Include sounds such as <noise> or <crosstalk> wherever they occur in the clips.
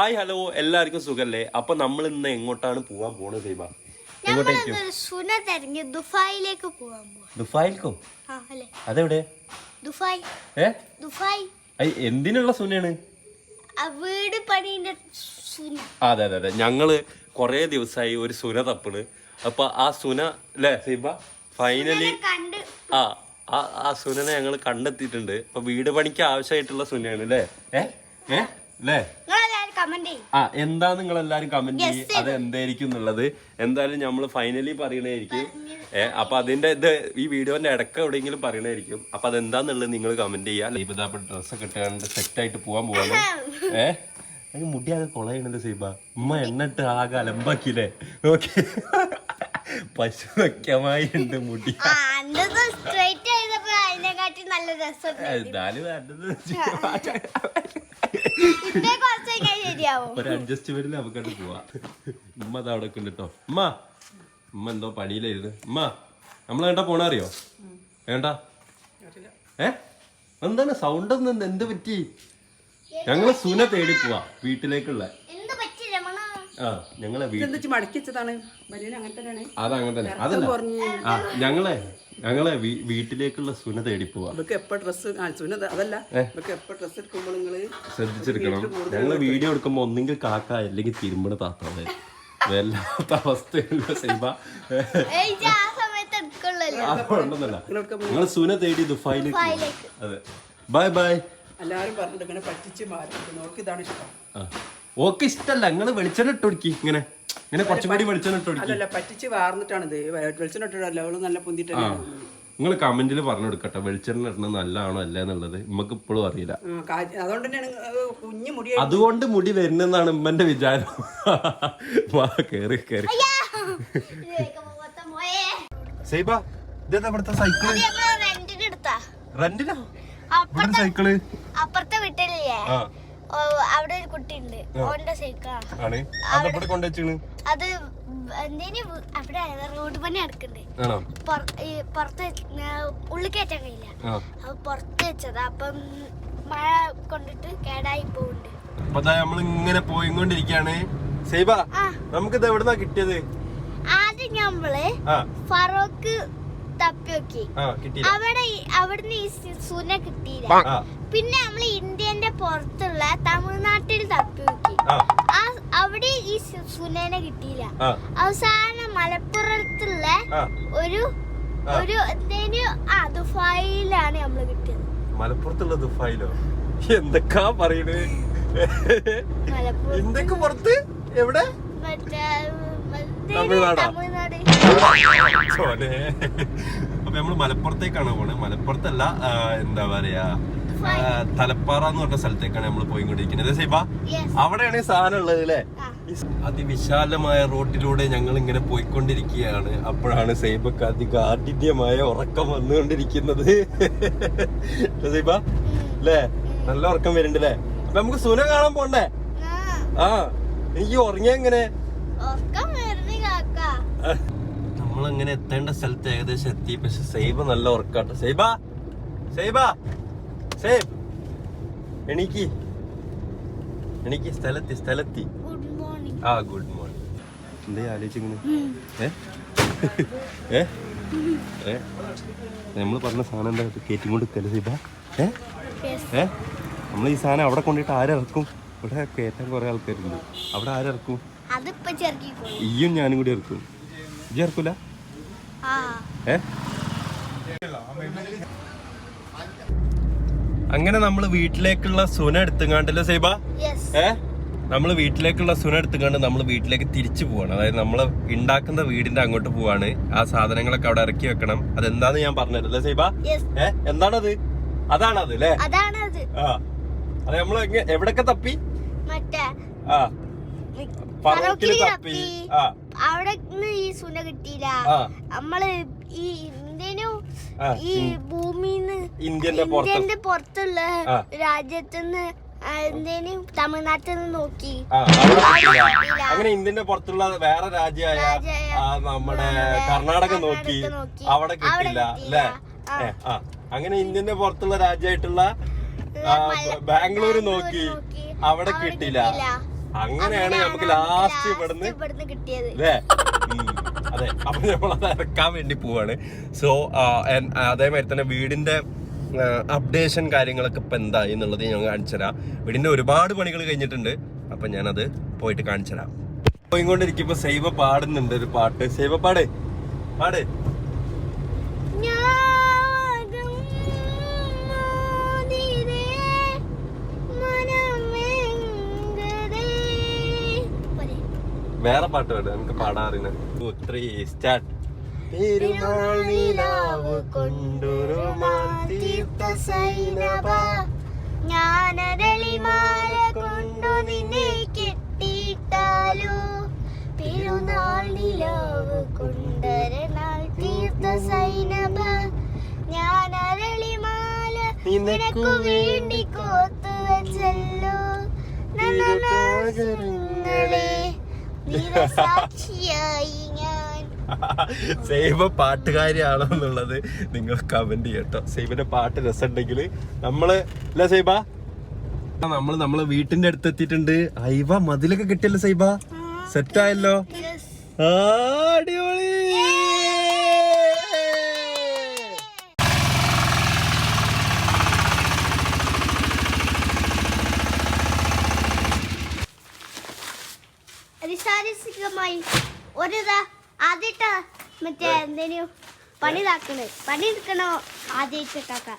Hi hello. എല്ലാവർക്കും സുഖല്ലേ? അപ്പൊ നമ്മൾ ഇന്ന് എങ്ങോട്ടാണ് പോവാൻ പോണത് എങ്ങോട്ടേക്കും ദുബായിലേക്ക് അതെവിടെ? ദുബായ് ഏ? ദുബായ് എന്തിനുള്ള സുനയാണ്? വീട് പണീന്റെ അതെ അതെ അതെ. ഞങ്ങൾ കൊറേ ദിവസമായി ഒരു സുന തപ്പണ്. അപ്പൊ ആ സുന അല്ലേ സീബ? ഫൈനലി ആ ആ സുനനെ ഞങ്ങൾ കണ്ടെത്തിയിട്ടുണ്ട്. അപ്പൊ വീട് പണിക്ക് ആവശ്യമായിട്ടുള്ള സുനയാണ് അല്ലേ ഏ? ഏ? അല്ലേ ആ എന്താ നിങ്ങൾ എല്ലാരും കമന്റ് ചെയ്യും? അത് എന്തായിരിക്കും എന്നുള്ളത്? എന്തായാലും നമ്മൾ ഫൈനലി പറയണായിരിക്കും ഏഹ് അപ്പൊ അതിന്റെ ഇത് ഈ വീഡിയോന്റെ ഇടയ്ക്ക് എവിടെയെങ്കിലും പറയണായിരിക്കും അപ്പൊ അതെന്താന്നുള്ളത് നിങ്ങൾ കമന്റ് ചെയ്യാം. ലൈബിതാപ്പ് ഡ്രസ് ഒക്കെ ഇട്ടുകൊണ്ട് സെറ്റ് ആയിട്ട് പോവാൻ പോവാണ്. <laughs> ഏഹ് അതിന് മുടി ആകെ കൊളയണത് സീബ. ഉമ്മ എണ്ണിട്ട് ആകെ അലമ്പാക്കിയില്ലേ? ഓക്കെ. <laughs> പശു വെക്കമായി ഉണ്ട് മുടി. എന്തായാലും വേണ്ടത് <laughs> നമുക്ക് ഒരു അഡ്ജസ്റ്റ്മെന്റിൽ നമുക്കത് പോവാ. ഉമ്മ അത് അവിടെ ഉമ്മ ഉമ്മ എന്തോ പണിയിലായിരുന്നു ഉമ്മ നമ്മൾ വേണ്ട പോണ അറിയോ? വേണ്ട ഏ? എന്താണ് സൗണ്ട് എന്ത് പറ്റി? ഞങ്ങൾ സുന തേടി പോവാ വീട്ടിലേക്കുള്ള എന്ത് പറ്റി രമണ ആ ഞങ്ങളെ അങ്ങനെ തന്നെ. അതല്ല കുറഞ്ഞ് ആ ഞങ്ങളെ ഞങ്ങളെ വീട്ടിലേക്കുള്ള സുന തേടി പോവാ. ശ്രദ്ധിച്ചെടുക്കണം. ഞങ്ങൾ വീഡിയോ എടുക്കുമ്പോ ഒന്നെങ്കിൽ കാക്ക അല്ലെങ്കിൽ തിരുമ്പണ താത്താതെ വല്ലാത്ത അവസ്ഥയുള്ള സൈബ നിങ്ങൾ സുന തേടി ദുബായിലേക്ക് പോവാ. അതെ. Bye bye. എല്ലാവരും പറഞ്ഞിട്ട് ഇങ്ങനെ പറ്റിച്ച് മാറി നോക്കി ഇതാണ് ഇഷ്ടം. ആ. ഓക്കെ ഇഷ്ടല്ല നിങ്ങൾ വെളിച്ചെണ്ണ ഇട്ട് കൊടുക്കി ഇങ്ങനെ. ഇങ്ങനെ കുറച്ചും കൂടി വെളിച്ചെണ്ണ ഇട്ട് കൊടുക്കി. അല്ലല്ല പറ്റിച്ച് വാർന്നിട്ടാണ് ഇത്. വെളിച്ചെണ്ണ ഇട്ടിട്ടല്ല അവൾ നല്ല പൊന്തിട്ട് ആ. നിങ്ങൾ കമന്റിൽ പറഞ്ഞു കൊടുക്കട്ടെ വെളിച്ചെണ്ണ ഇടുന്നത് നല്ലതാണോ അല്ല എന്നുള്ളത്. നമുക്ക് ഇപ്പോഴും അറിയില്ല. അതുകൊണ്ട് കുഞ്ഞു മുടി അതുകൊണ്ട് മുടി വരുന്നെന്നാണ് ഉമ്മന്റെ വിചാരം. വാ കേറി കേറി. സൈബ ഇതെന്താ ഇവിടുത്തെ സൈക്കിൾ? റെന്റിന് സൈക്കിൾ? അപ്പുറത്തെ വീട്ടിലില്ലേ? അവിടെ ഒരു കുട്ടിയുണ്ട്. ഓന്റെ സൈക്കിളാ. ആണ്. അതെവിടെ കൊണ്ടുവച്ചാണ് അത് എന്തേലും അവിടെ റോഡ് പണി നടക്കുന്നുണ്ട് പുറത്ത് ഉള്ളിൽ കയറ്റാൻ കഴിയില്ല. അപ്പൊ പുറത്ത് വെച്ചതാ. അപ്പം മഴ കൊണ്ടിട്ട് കേടായി പോകുന്നുണ്ട് അപ്പൊ നമ്മൾ ഇങ്ങനെ പോയിക്കൊണ്ടിരിക്കാണ് സൈബ നമുക്കിത് എവിടുന്നാ കിട്ടിയത്? ആദ്യം നമ്മൾ ഫറോക്ക് തപ്പി ആ കിട്ടിയില്ല. അവിടെ അവിടുന്ന് ഈ കിട്ടിയില്ല. പിന്നെ നമ്മൾ ഇന്ത്യന്റെ പുറത്തുള്ള തമിഴ്നാട്ടിൽ തപ്പി നോക്കി ആ. ആ അവിടെ ഈ സുനേനെ കിട്ടിയില്ല. അവസാന മലപ്പുറത്തുള്ള ഒരു ഒരു എന്തേലും ആ ദുബായിലാണ് നമ്മൾ കിട്ടിയത്. മലപ്പുറത്തുള്ള ദുഫായിലോ? എന്തൊക്കാ പറയണേ? മലപ്പുറം ഇന്ത്യയ്ക്ക് പുറത്ത്? എവിടെ? മറ്റേ തമിഴ്നാടാ? അപ്പൊ നമ്മൾ മലപ്പുറത്തേക്കാണ് പോണേ. മലപ്പുറത്തല്ല എന്താ പറയാ തലപ്പാറ എന്ന് പറഞ്ഞ സ്ഥലത്തേക്കാണ് നമ്മൾ പോയിക്കൊണ്ടിരിക്കുന്നത്. സൈബ? യെസ് അവിടെയാണ് ഈ സാധനം ഉള്ളത് അല്ലേ? അതിവിശാലമായ റോട്ടിലൂടെ ഞങ്ങൾ ഇങ്ങനെ പോയിക്കൊണ്ടിരിക്കുകയാണ്. അപ്പോഴാണ് സൈബക്ക് അതികാഠിന്യമായ ഉറക്കം വന്നുകൊണ്ടിരിക്കുന്നത്. അല്ലേ സൈബ? അല്ലേ? നല്ല ഉറക്കം വരുന്നുണ്ട് അല്ലേ അപ്പൊ നമുക്ക് സുന കാണാൻ പോണ്ടേ? ആ, ആ. എനിക്ക് ഉറങ്ങിയ എങ്ങനെ? നമ്മളങ്ങനെ എത്തേണ്ട സ്ഥലത്ത് ഏകദേശം എത്തി. പക്ഷെ സൈബ നല്ല ഉറക്കാട്ടോ. സൈബ! സൈബ! സൈബ്! എണീക്ക്. എണീക്ക്. സ്ഥലത്തി സ്ഥലത്തി. ആ ഗുഡ് മോർണിംഗ് എന്തേ ആലോചിച്ചിങ്ങനെ? ഏ? ഏ? നമ്മൾ പറഞ്ഞ സാധനം എന്താ? കയറ്റി കൊണ്ട് നിൽക്കല്ലേ സൈബ? ഏ? ഏ? നമ്മൾ ഈ സാധനം അവിടെ കൊണ്ടിട്ട് ആരിറക്കും ഇവിടെ കയറ്റാൻ കുറെ ആൾക്കാരുണ്ട്. അവിടെ ആരിറക്കും ഇയും ഈയും ഞാനും കൂടി ഇറക്കും. ആ. ഏ? അങ്ങനെ നമ്മൾ വീട്ടിലേക്കുള്ള സുന എടുത്തുങ്ങാണ്ടല്ലോ സൈബ? ഏ? നമ്മൾ വീട്ടിലേക്കുള്ള സുന എടുത്തുകൊണ്ട് നമ്മൾ വീട്ടിലേക്ക് തിരിച്ചു പോവാണ്. അതായത് നമ്മൾ ഉണ്ടാക്കുന്ന വീടിന്റെ അങ്ങോട്ട് പോവാണ്. ആ സാധനങ്ങളൊക്കെ അവിടെ ഇറക്കി വെക്കണം. അതെന്താന്ന് ഞാൻ പറഞ്ഞല്ലേ സൈബ? ഏ? എന്താണത്? അതാണത് അല്ലേ അതെ ആ. അത് നമ്മൾ എവിടൊക്കെ തപ്പി? ആ. തപ്പി. ആ. അവിടെ ഈ സുന കിട്ടിയില്ല നമ്മൾ ഈ ഇന്ത്യനും ഈ ഭൂമിന്ന് ഇന്ത്യന്റെ പുറത്തുള്ള. രാജ്യത്തുനിന്ന് എന്തേനും തമിഴ്നാട്ടിൽ നിന്ന് നോക്കി. അങ്ങനെ ഇന്ത്യന്റെ പുറത്തുള്ള വേറെ രാജ്യമായ നമ്മുടെ കർണാടക നോക്കി. അവിടെ കിട്ടില്ല അല്ലേ ആ. അങ്ങനെ ഇന്ത്യന്റെ പുറത്തുള്ള രാജ്യമായിട്ടുള്ള ബാംഗ്ലൂർ നോക്കി. അവിടെ കിട്ടില്ല. അങ്ങനെയാണ് നമുക്ക് ലാസ്റ്റ് ഇവിടുന്ന് അല്ലേ അതെ അപ്പൊ നമ്മൾ അത് ഇറക്കാൻ വേണ്ടി പോവാണ്. സോ അതേമാതിരി തന്നെ വീടിന്റെ അപ്ഡേഷൻ കാര്യങ്ങളൊക്കെ ഇപ്പൊ എന്തായി എന്നുള്ളത് ഞാൻ കാണിച്ചുതരാം വീടിന്റെ ഒരുപാട് പണികൾ കഴിഞ്ഞിട്ടുണ്ട്. അപ്പൊ ഞാനത് പോയിട്ട് കാണിച്ചുതരാം പോയിക്കൊണ്ടിരിക്കുമ്പോ സൈവ പാടുന്നുണ്ട് ഒരു പാട്ട്. സൈവ പാടേ പാട്. വേറെ പാട്ട് പാടുക ത്രീ സ്റ്റാർട്ട് പെരുന്നാൾ നിലാവ് കൊണ്ടൊരു തീർത്ത സൈനബ ജ്ഞാനരളിമാല കൊണ്ടു നിന്നെ കെട്ടിയിട്ടാലോ പെരുന്നാൾ നിലാവ് കൊണ്ടൊരുനാൾ തീർത്ത സൈനബ ജ്ഞാനരളിമാല നിനക്കു വേണ്ടി കോത്തു വെച്ചല്ലോ. നനനാചരങ്ങളെ നിരസാക്ഷിയായി ഞാൻ. <laughs> സേവ പാട്ടുകാരിയാണോ എന്നുള്ളത് നിങ്ങൾ കമന്റ് ചെയ്യട്ടോ. സേബിന്റെ പാട്ട് രസമുണ്ടെങ്കിൽ നമ്മൾ അല്ല സൈബ നമ്മൾ നമ്മളെ വീട്ടിന്റെ അടുത്ത് എത്തിയിട്ടുണ്ട്. അയവ മതിലൊക്കെ കിട്ടിയല്ലോ സൈബ സെറ്റ് ആയല്ലോ. അടിപൊളി ഒരു ആദ്യത്തെ മറ്റേ എന്തിനു? പണി ഇതാക്കണ് പണി എടുക്കണോ ആദ്യത്തെ കാക്ക.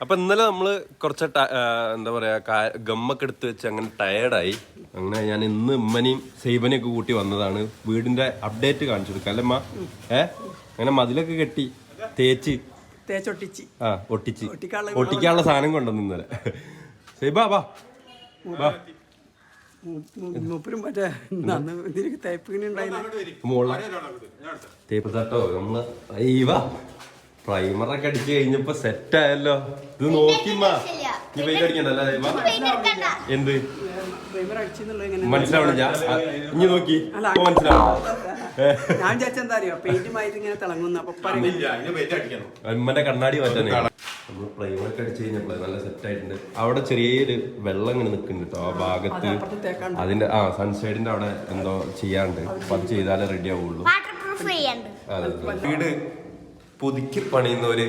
അപ്പൊ ഇന്നലെ നമ്മൾ കുറച്ച് എന്താ പറയാ ഗമ്മൊക്കെ എടുത്ത് വെച്ച് അങ്ങനെ ടയർഡായി അങ്ങനെ ഞാൻ ഇന്ന് ഉമ്മനെയും സൈബനെയും ഒക്കെ കൂട്ടി വന്നതാണ്. വീടിന്റെ അപ്ഡേറ്റ് കാണിച്ചു കൊടുക്കാം അല്ലെ ഏ? അങ്ങനെ മതിലൊക്കെ കെട്ടി തേച്ച്. തേച്ചൊട്ടിച്ച്. ആ ഒട്ടിച്ച്. ഒട്ടിക്കാനുള്ള സാധനം കൊണ്ടുവന്നു ഇന്നലെ. സൈബാ വാ. വാ. മൂപ്പരും മറ്റേ തേപ്പ് തേപ്പിങ്ങനെ ഉണ്ടായിരുന്നു തേപ്പ് തട്ടോ. നമ്മൾ പ്രൈമറൊക്കെ അടിച്ചു കഴിഞ്ഞപ്പോ സെറ്റ് ആയല്ലോ. ഇത് നോക്കിമ്മാ നീ വെയിറ്റ് അടിക്കണ്ടല്ലേ എന്ത്? മനസ്സിലാവണില്ല ഇനി നോക്കി. മനസ്സിലാവണം? <laughs> ഞാൻ വിചാരിച്ച എന്താ അറിയോ? പെയിന്റ് മായിട്ട് ഇങ്ങനെ തിളങ്ങുന്നു അമ്മന്റെ കണ്ണാടി മാറ്റാനേ. നമ്മൾ പ്രൈമറൊക്കെ അടിച്ചു കഴിഞ്ഞപ്പോ നല്ല സെറ്റ് ആയിട്ടുണ്ട്. അവിടെ ചെറിയൊരു വെള്ളം ഇങ്ങനെ നിൽക്കുന്നുണ്ട് കേട്ടോ ആ ഭാഗത്ത്. അതിന്റെ ആ സൺസൈഡിന്റെ അവിടെ എന്തോ ചെയ്യാണ്ട്. അപ്പൊ അത് ചെയ്താലേ റെഡി ആവുള്ളൂ. വീട് പുതുക്കി പണിയുന്നവര്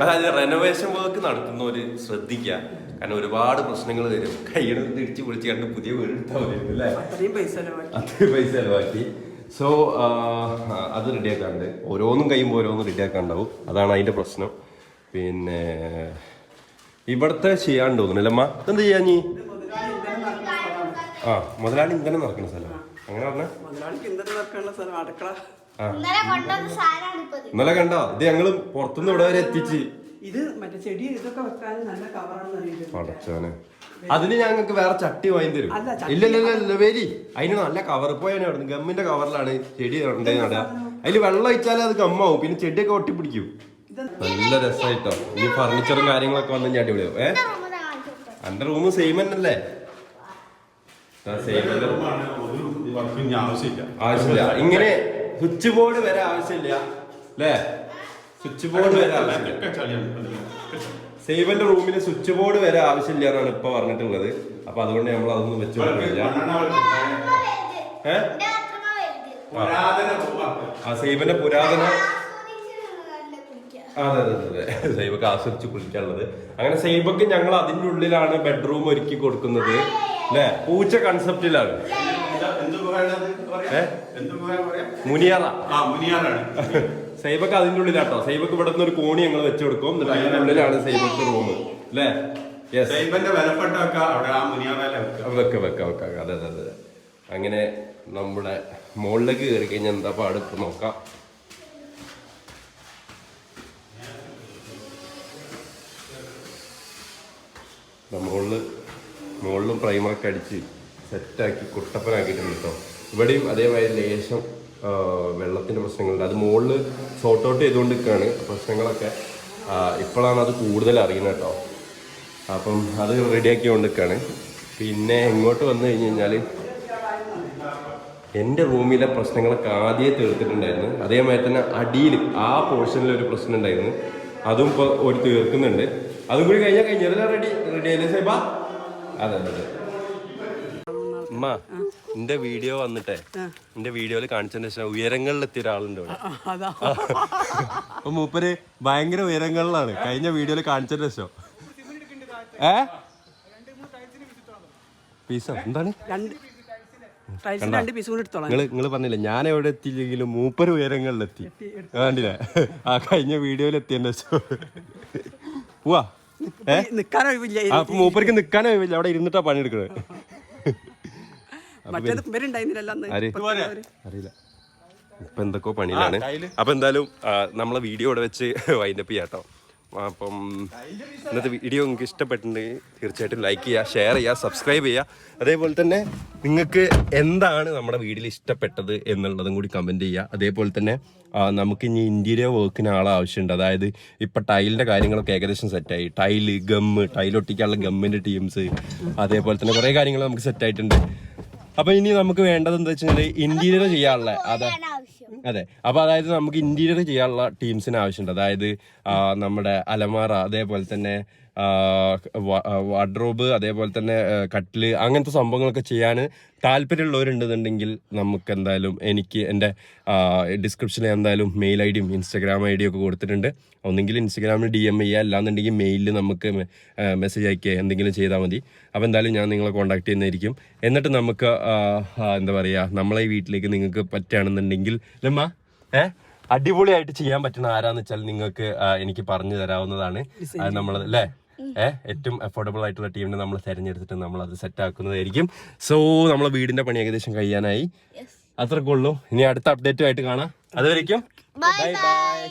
അതായത് റെനോവേഷൻ വർക്ക് നടത്തുന്നവര് ശ്രദ്ധിക്കുക. കാരണം ഒരുപാട് പ്രശ്നങ്ങൾ വരും. കൈയ്യണ തിരിച്ചു പിടിച്ച് കണ്ട് പുതിയ വീട് എടുത്താൽ അല്ലേ? അത്രയും പൈസ ചെലവാക്കി. അത്രയും പൈസ ചെലവാക്കി. സോ അത് റെഡിയാക്കാണ്ട് ഓരോന്നും കഴിയുമ്പോൾ ഓരോന്നും റെഡിയാക്കാണ്ടാവും അതാണ് അതിന്റെ പ്രശ്നം. പിന്നെ ഇവിടത്തെ ചെയ്യാണ്ട് തോന്നുന്നില്ലമ്മ എന്ത് ചെയ്യാ നീ? ആ മുതലാളി ഇന്ധനം നടക്കുന്ന സ്ഥലം. അങ്ങനെ പറഞ്ഞ. മുതലാളിക്ക് ഇന്ധനം നടക്കാനുള്ള സ്ഥലം അടുക്കള. ഇന്നലെ. കണ്ടോ? ഇത് ഞങ്ങൾ പുറത്തുനിന്ന് ഇവിടെ വരെ എത്തിച്ച്. ഇത് മറ്റേ ചെടി ഇതൊക്കെ വെക്കാൻ നല്ല കവറാണെന്ന് അതിന് ഞങ്ങൾക്ക് വേറെ ചട്ടി വാങ്ങി തരും. ഇല്ലല്ലോ വേരി ഇല്ല ഇല്ല ഇല്ല, ഇല്ല അതിന് നല്ല കവർ പോയാണ് അവിടെ ഗമ്മിന്റെ കവറിലാണ് ചെടി ഉണ്ടായി നടുക അതിൽ വെള്ളം ഒഴിച്ചാലേ അത് ഗമ്മാവും. പിന്നെ ചെടിയൊക്കെ ഒട്ടിപ്പിടിക്കും. നല്ല രസമായിട്ടോ ഈ ഫർണിച്ചറും കാര്യങ്ങളൊക്കെ വന്നു ഞാൻ അടിപൊളിയാവും. ഏ. എന്റെ റൂം സെയിം തന്നെയല്ലേ? സെയിം ആവശ്യമില്ല. ആവശ്യമില്ല. ഇങ്ങനെ സ്വിച്ച് ബോർഡ് വരെ ആവശ്യമില്ല. അല്ലേ? സ്വിച്ച് ബോർഡ് വരെ ആവശ്യമില്ല. സേവന്റെ റൂമിന് സ്വിച്ച് ബോർഡ് വരെ ആവശ്യമില്ല എന്നാണ് ഇപ്പൊ പറഞ്ഞിട്ടുള്ളത്. അപ്പൊ അതുകൊണ്ട് നമ്മൾ അതൊന്നും വെച്ചു bathroom ആ. പുരാതന അതെ അതെ അതെ സൈബക്ക് ആസ്വദിച്ച് കുളിക്കാനുള്ളത്. അങ്ങനെ സൈബക്ക് ഞങ്ങൾ അതിന്റെ ഉള്ളിലാണ് ബെഡ്റൂം ഒരുക്കി കൊടുക്കുന്നത്. അല്ലെ? പൂച്ച കൺസെപ്റ്റിലാണ് മുനിയറ. സൈബക്ക് അതിന്റെ ഉള്ളിലാട്ടോ സൈബക്ക് ഇവിടെ നിന്ന് ഒരു കോണി ഞങ്ങൾ വെച്ചു കൊടുക്കും. എന്നിട്ട് അതിന്റെ ഉള്ളിലാണ് സൈബക്ക് റൂം. അല്ലേ? വെക്ക വെക്ക വെക്ക അതെ അതെ അതെ. അങ്ങനെ നമ്മുടെ മുകളിലേക്ക് കയറി കഴിഞ്ഞാൽ എന്താ പാട്? നോക്കാം. മുകളിൽ മുകളിലും പ്രൈമറൊക്കെ അടിച്ച്. സെറ്റാക്കി കുട്ടപ്പനാക്കിയിട്ടുണ്ട് കേട്ടോ. ഇവിടെയും അതേമാതിരി ലേശം വെള്ളത്തിന്റെ പ്രശ്നങ്ങളുണ്ട്. അത് മുകളിൽ സോർട്ട് ഔട്ട് ചെയ്തുകൊണ്ട് നിൽക്കുകയാണ് പ്രശ്നങ്ങളൊക്കെ ഇപ്പോഴാണ് അത് കൂടുതൽ അറിയുന്നത് കേട്ടോ. അപ്പം അത് റെഡിയാക്കി കൊണ്ടിരിക്കുകയാണ് പിന്നെ ഇങ്ങോട്ട് വന്നു കഴിഞ്ഞ് കഴിഞ്ഞാൽ എന്റെ റൂമിലെ പ്രശ്നങ്ങളൊക്കെ ആദ്യമേ തീർത്തിട്ടുണ്ടായിരുന്നു. അതേമാതിരി തന്നെ അടിയിൽ ആ പോർഷനിൽ ഒരു പ്രശ്നം ഉണ്ടായിരുന്നു. അതും ഇപ്പോൾ ഒരു തീർക്കുന്നുണ്ട്. അതും കൂടി കഴിഞ്ഞാൽ കഴിഞ്ഞാൽ റെഡി റെഡി ആയില്ലേ സേബ? അതെ അതെ. അതെ ഉമ്മ എന്റെ വീഡിയോ വന്നിട്ടേ. എന്റെ വീഡിയോയിൽ കാണിച്ചതിന് ശേഷം ഉയരങ്ങളിലെത്തിയ ഒരാളുണ്ട് ഇവിടെ. അതാ. <laughs> അപ്പൊ മൂപ്പര് ഭയങ്കര ഉയരങ്ങളിലാണ്. കഴിഞ്ഞ വീഡിയോയിൽ കാണിച്ചതിന് ശേഷം. ഏ? പീസ എന്താണ്? രണ്ട് പറഞ്ഞില്ല ഞാൻ എവിടെ എത്തിയില്ലെങ്കിലും മൂപ്പർ ഉയരങ്ങളിലെത്തി. വേണ്ടില്ലേ ആ കഴിഞ്ഞ വീഡിയോയിൽ എത്തിയതിന്റെ ശേഷം. പോവാ. മൂപ്പർക്ക് കഴിയില്ല അവിടെ ഇരുന്നിട്ടാ പണിയെടുക്കണത്. മറ്റേത് ഇവരുണ്ടായിരുന്നില്ല? അറിയില്ല. ഇപ്പൊ എന്തൊക്കെയോ പണിയിലാണ്. അപ്പൊ എന്തായാലും നമ്മളെ വീഡിയോ ഇവിടെ വെച്ച് വൈൻഡപ്പ് ചെയ്യാം കേട്ടോ അപ്പം ഇന്നത്തെ വീഡിയോ നിങ്ങൾക്ക് ഇഷ്ടപ്പെട്ടിട്ടുണ്ടെങ്കിൽ തീർച്ചയായിട്ടും ലൈക്ക് ചെയ്യുക ഷെയർ ചെയ്യുക സബ്സ്ക്രൈബ് ചെയ്യുക. അതേപോലെ തന്നെ നിങ്ങൾക്ക് എന്താണ് നമ്മുടെ വീഡിയോ ഇഷ്ടപ്പെട്ടത് എന്നുള്ളതും കൂടി കമന്റ് ചെയ്യുക. അതേപോലെ തന്നെ നമുക്ക് ഇനി ഇന്റീരിയർ വർക്കിന് ആളെ ആവശ്യമുണ്ട്. അതായത് ഇപ്പം ടൈലിന്റെ കാര്യങ്ങളൊക്കെ ഏകദേശം സെറ്റായി ടൈൽ ഗമ്മ് ടൈലൊട്ടിക്കാനുള്ള ഗമ്മിന്റെ ടീംസ് അതേപോലെ തന്നെ കുറേ കാര്യങ്ങൾ നമുക്ക് സെറ്റായിട്ടുണ്ട് അപ്പൊ ഇനി നമുക്ക് വേണ്ടത് എന്താ വെച്ചാൽ ഇന്റീരിയർ ചെയ്യാനുള്ള അതാ. അതെ. അപ്പൊ അതായത് നമുക്ക് ഇന്റീരിയർ ചെയ്യാനുള്ള ടീംസിന് ആവശ്യമുണ്ട്. അതായത് നമ്മുടെ അലമാറ അതേപോലെ തന്നെ വാർഡ്രോബ് അതേപോലെ തന്നെ കട്ടിൽ അങ്ങനത്തെ സംഭവങ്ങളൊക്കെ ചെയ്യാൻ താല്പര്യമുള്ളവരുണ്ടെന്നുണ്ടെങ്കിൽ നമുക്ക് എന്തായാലും എനിക്ക് എന്റെ ഡിസ്ക്രിപ്ഷനിൽ എന്തായാലും മെയിൽ ഐ ഡിയും ഇൻസ്റ്റാഗ്രാം ഐ ഡിയും ഒക്കെ കൊടുത്തിട്ടുണ്ട്. ഒന്നെങ്കിൽ ഇൻസ്റ്റാഗ്രാമിൽ ഡി എം ചെയ്യുക. അല്ലാന്നുണ്ടെങ്കിൽ മെയിലിൽ നമുക്ക് മെസ്സേജ് അയക്കുക. എന്തെങ്കിലും ചെയ്താൽ മതി. അപ്പോൾ എന്തായാലും ഞാൻ നിങ്ങളെ കോൺടാക്ട് ചെയ്യുന്നതായിരിക്കും. എന്നിട്ട് നമുക്ക് എന്താ പറയുക നമ്മളെ ഈ വീട്ടിലേക്ക് നിങ്ങൾക്ക് പറ്റുകയാണെന്നുണ്ടെങ്കിൽ ലമ്മ ഏ? അടിപൊളിയായിട്ട് ചെയ്യാൻ പറ്റുന്ന ആരാന്ന് വെച്ചാൽ നിങ്ങൾക്ക് എനിക്ക് പറഞ്ഞു തരാവുന്നതാണ്. നമ്മൾ അല്ലേ? ഏഹ് ഏറ്റവും അഫോർഡബിൾ ആയിട്ടുള്ള ടീമിനെ നമ്മൾ തിരഞ്ഞെടുത്തിട്ട് നമ്മൾ അത് സെറ്റ് ആക്കുന്നതായിരിക്കും. സോ നമ്മളെ വീടിന്റെ പണി ഏകദേശം കഴിയാനായി. അത്രക്കുള്ളൂ. ഇനി അടുത്ത അപ്ഡേറ്റുമായിട്ട് കാണാം. അതുവരയ്ക്കും ബൈ ബൈ